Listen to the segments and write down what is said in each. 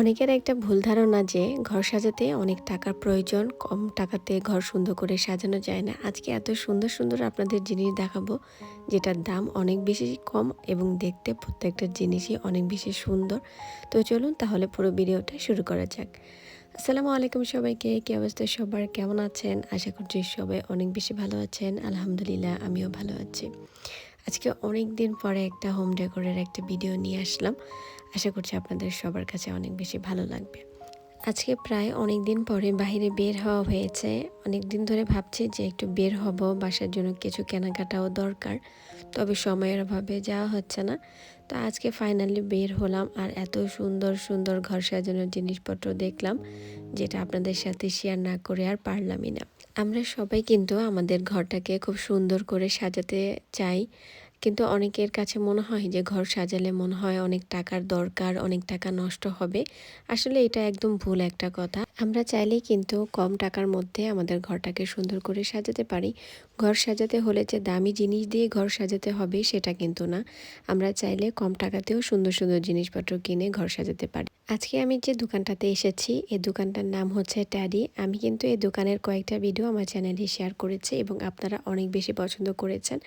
অনেকের একটা ভুল ধারণা যে ঘর সাজাতে অনেক টাকার প্রয়োজন, কম টাকাতে ঘর সুন্দর করে সাজানো যায় না। আজকে এত সুন্দর সুন্দর আপনাদের জিনিস দেখাবো, যেটার দাম অনেক বেশি কম এবং দেখতে প্রত্যেকটা জিনিসই অনেক বেশি সুন্দর। তো চলুন তাহলে পুরো ভিডিওটা শুরু করা যাক। আসসালামু আলাইকুম সবাইকে, কী অবস্থা সবার? কেমন আছেন? আশা করছি সবাই অনেক বেশি ভালো আছেন। আলহামদুলিল্লাহ, আমিও ভালো আছি। আজকে অনেক দিন পরে একটা হোম ডেকোরের একটা ভিডিও নিয়ে আসলাম। আশা করছি আপনাদের সবার কাছে অনেক বেশি ভালো লাগবে। আজকে প্রায় অনেক দিন পরে বাইরে বের হওয়া হয়েছে। অনেক দিন ধরে ভাবছি যে একটু বের হব, বাসার জন্য কিছু কেনাকাটাও দরকার, তবে সময়ের অভাবে যাওয়া হচ্ছে না। তো আজকে ফাইনালি বের হলাম আর এত সুন্দর সুন্দর ঘর সাজানোর জিনিসপত্র দেখলাম, যেটা আপনাদের সাথে শেয়ার না করে আর পারলামই না। আমরা সবাই কিন্তু আমাদের ঘরটাকে খুব সুন্দর করে সাজাতে চাই। কিন্তু অনেকের কাছে মনে হয় যে ঘর সাজালে মনে হয় অনেক টাকার দরকার, অনেক টাকা নষ্ট হবে। আসলে এটা একদম ভুল একটা কথা। আমরা চাইলেই কিন্তু কম টাকার মধ্যে আমাদের ঘরটাকে সুন্দর করে সাজাতে পারি। ঘর সাজাতে হলে যে দামি জিনিস দিয়ে ঘর সাজাতে হবে সেটা কিন্তু না। আমরা চাইলে কম টাকাতেও সুন্দর সুন্দর জিনিসপত্র কিনে ঘর সাজাতে পারি। আজকে আমি যে দোকানটাতে এসেছি এই দোকানটার নাম হচ্ছে ট্যাডি। আমি কিন্তু এই দোকানের কয়েকটা ভিডিও আমার চ্যানেলে শেয়ার করেছি এবং আপনারা অনেক বেশি পছন্দ করেছেন।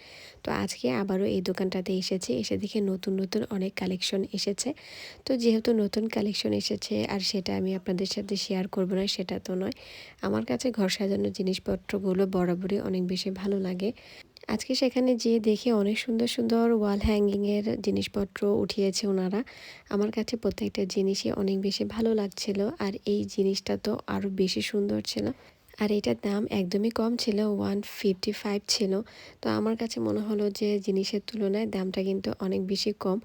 তো আজকে আবারও এই দোকানটাতে এসেছি, এসে দেখে নতুন নতুন অনেক কালেকশন এসেছে। তো যেহেতু নতুন কালেকশন এসেছে আর সেটা আমি আপনাদের সাথে শেয়ার করব না, সেটা তো নয়। আমার কাছে ঘর সাজানোর জিনিসপত্রগুলো বরাবরই অনেক বেশি ভালো লাগে। আজকে সেখানে যেয়ে দেখে অনেক সুন্দর সুন্দর ওয়াল হ্যাঙ্গিংয়ের জিনিসপত্র উঠিয়েছে ওনারা। আমার কাছে প্রত্যেকটা জিনিসই অনেক বেশি ভালো লাগছিল, আর এই জিনিসটা তো আরও বেশি সুন্দর ছিল। আর এটার দাম একদমই কম ছিল ওয়ান ফিফটি ফাইভ ছিল। তো আমার কাছে মনে হলো যে জিনিসের তুলনায় দামটা কিন্তু অনেক বেশি কম।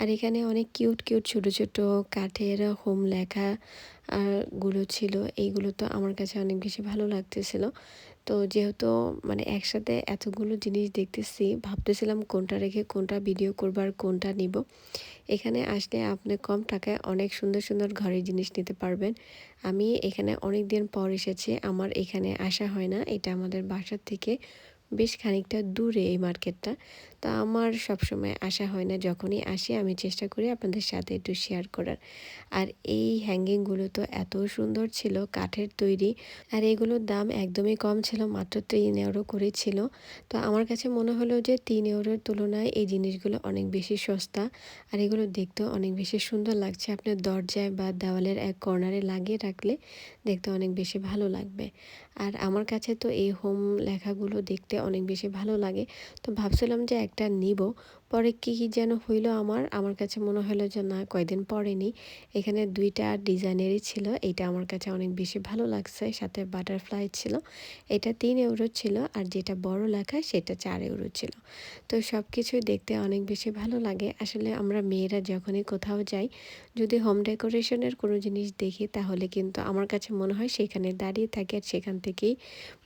আর এখানে অনেক কিউট কিউট ছোট ছোট কাঠের হোম লেখা গুলো ছিল। এইগুলো তো আমার কাছে অনেক বেশি ভালো লাগতেছিল। তো যেহেতু মানে একসাথে এতগুলো জিনিস দেখতেছি, ভাবতেছিলাম কোনটা রেখে কোনটা ভিডিও করবার কোনটা নিব। এখানে আসলে আপনি কম টাকায় অনেক সুন্দর সুন্দর ঘরের জিনিস নিতে পারবেন। আমি এখানে অনেক দিন পর এসেছি, আমার এখানে আসা হয় না, এটা আমাদের বাসার থেকে বেশ খানিকটা দূরে এই মার্কেটটা। তা আমার সবসময় আসা হয় না, যখনই আসি আমি চেষ্টা করি আপনাদের সাথে একটু শেয়ার করার। আর এই হ্যাঙ্গিংগুলো তো এত সুন্দর ছিল, কাঠের তৈরি। আর এগুলোর দাম একদমই কম ছিল, মাত্র তিন ইউরো করে ছিল। তো আমার কাছে মনে হলো যে তিন ইউরোর তুলনায় এই জিনিসগুলো অনেক বেশি সস্তা। আর এগুলো দেখতেও অনেক বেশি সুন্দর লাগছে। আপনার দরজায় বা দেওয়ালের এক কর্নারে লাগিয়ে রাখলে দেখতে অনেক বেশি ভালো লাগবে। আর আমার কাছে তো এই হোম লেখাগুলো দেখতে অনেক বেশি ভালো লাগে। তো ভাবছিলাম যে একটা নিব। পরে কী কী যেন হইল আমার আমার কাছে মনে হলো যে না, কয়দিন পরে নি। এখানে দুইটা ডিজাইনেরই ছিল এটা আমার কাছে অনেক বেশি ভালো লাগছে, সাথে বাটারফ্লাই ছিল। এটা তিন ইউরো ছিল, আর যেটা বড় লেখা সেটা চার ইউরো ছিল। তো সব কিছুই দেখতে অনেক বেশি ভালো লাগে। আসলে আমরা মেয়েরা যখনই কোথাও যাই, যদি হোম ডেকোরেশনের কোনো জিনিস দেখি, তাহলে কিন্তু আমার কাছে মনে হয় সেখানে দাঁড়িয়ে থাকে আর সেখান থেকেই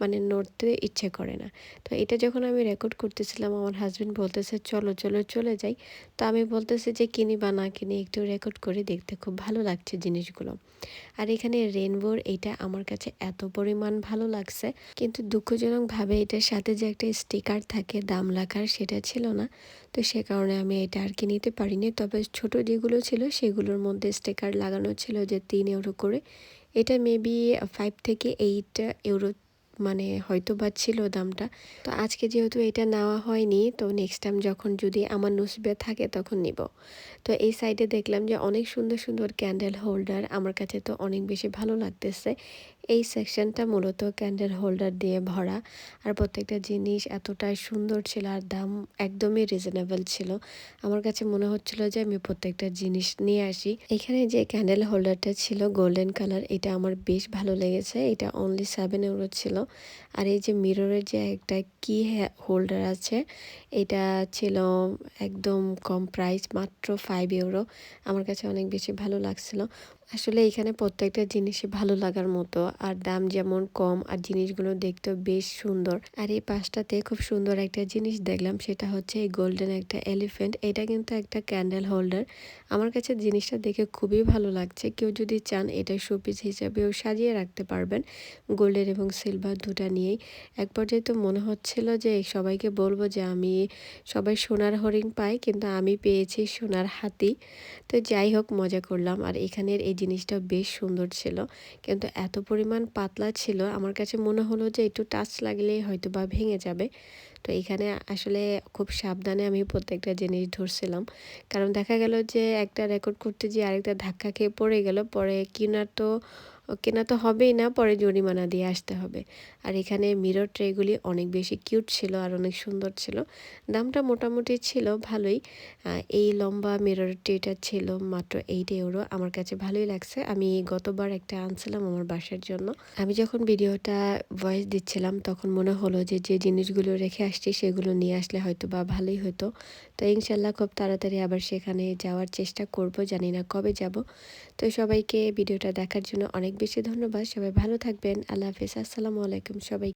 মানে নড়তে ইচ্ছে করে না। তো এটা যখন আমি রেকর্ড করতেছিলাম, আমার হাজব্যান্ড বলতেছে, চলো চলো চলে যাই। তো আমি বলতেছি যে কিনি বা না কিনি একটু রেকর্ড করে দেখতে খুব ভালো লাগছে জিনিসগুলো। আর এখানে রেনবোর এইটা আমার কাছে এত পরিমাণ ভালো লাগছে। কিন্তু দুঃখজনকভাবে এটার সাথে যে একটা স্টিকার থাকে, দাম লেখার সেটা ছিল না। তো সে কারণে আমি এটা আর কি নিতে পারিনি। তবে ছোট যেগুলো ছিল সেগুলোর মধ্যে স্টিকার লাগানো ছিল যে তিন ইউরো করে। এটা মেবি ফাইভ থেকে এইট ইউরো মানে হয়তো বা ছিল দামটা। তো আজকে যেহেতু এটা নেওয়া হয়নি, তো নেক্সট টাইম যখন যদি আমার নসিবে থাকে তখন নিব। তো এই সাইডে দেখলাম যে অনেক সুন্দর সুন্দর ক্যান্ডেল হোল্ডার আমার কাছে তো অনেক বেশি ভালো লাগতেছে। এই সেকশনটা মূলত ক্যান্ডেল হোল্ডার দিয়ে ভরা। আর প্রত্যেকটা জিনিস এতটাই সুন্দর ছিল আর দাম একদমই রিজনেবল ছিল। আমার কাছে মনে হচ্ছিল যে আমি প্রত্যেকটা জিনিস নিয়ে আসি। এখানে যে ক্যান্ডেল হোল্ডারটা ছিল গোল্ডেন কালার এটা আমার বেশ ভালো লেগেছে। এটা অনলি সেভেন ইউরো ছিল। আর এই যে মিররের যে একটা কি হোল্ডার আছে, এটা ছিল একদম কম প্রাইস মাত্র ফাইভ ইউরো আমার কাছে অনেক বেশি ভালো লাগছিল। আসলে এখানে প্রত্যেকটা জিনিসই ভালো লাগার মতো। আর দাম যেমন কম, আর জিনিসগুলো দেখতেও বেশ সুন্দর। আর এই পাশটাতে খুব সুন্দর একটা জিনিস দেখলাম, সেটা হচ্ছে এই গোল্ডেন একটা এলিফেন্ট এটা কিন্তু একটা ক্যান্ডেল হোল্ডার। আমার কাছে জিনিসটা দেখে খুবই ভালো লাগছে। কেউ যদি চান এটা শোপিস হিসাবেও সাজিয়ে রাখতে পারবেন। গোল্ডেন এবং সিলভার দুটা নিয়েই। এক পর্যায়ে তো মনে হচ্ছিল যে সবাইকে বলব যে আমি সবাই সোনার হরিণ পাই, কিন্তু আমি পেয়েছি সোনার হাতি। তো যাই হোক, মজা করলাম। আর এখানের এই এই জিনিসটা বেশ সুন্দর ছিল। কিন্তু এত পরিমাণ পাতলা ছিল, আমার কাছে মনে হলো যে একটু টাচ লাগলেই হয়তো বা ভেঙে যাবে। তো এখানে আসলে খুব সাবধানে আমি প্রত্যেকটা জিনিস ধরছিলাম। কারণ দেখা গেল যে একটা রেকর্ড করতে যে আরেকটা ধাক্কা খেয়ে পড়ে গেল, পরে কিনার তো কেনা তো হবেই না, পরে জরিমানা দিয়ে আসতে হবে। আর এখানে মিরর ট্রেগুলি অনেক বেশি কিউট ছিল আর অনেক সুন্দর ছিল। দামটা মোটামুটি ছিল ভালোই। এই লম্বা মিরর ট্রেটা ছিল মাত্র এইট ইউরো আমার কাছে ভালোই লাগছে। আমি গতবার একটা আনছিলাম আমার বাসার জন্য। আমি যখন ভিডিওটা ভয়েস দিচ্ছিলাম, তখন মনে হলো যে যে জিনিসগুলো রেখে আসছি, সেগুলো নিয়ে আসলে হয়তো বা ভালোই হতো। তো ইনশাল্লাহ খুব তাড়াতাড়ি আবার সেখানে যাওয়ার চেষ্টা করব। জানি না কবে যাব। তো সবাইকে ভিডিওটা দেখার জন্য অনেক বেশি ধন্যবাদ। সবাই ভালো থাকবেন। আল্লাহ হাফিজ। আসসালামু আলাইকুম সবাই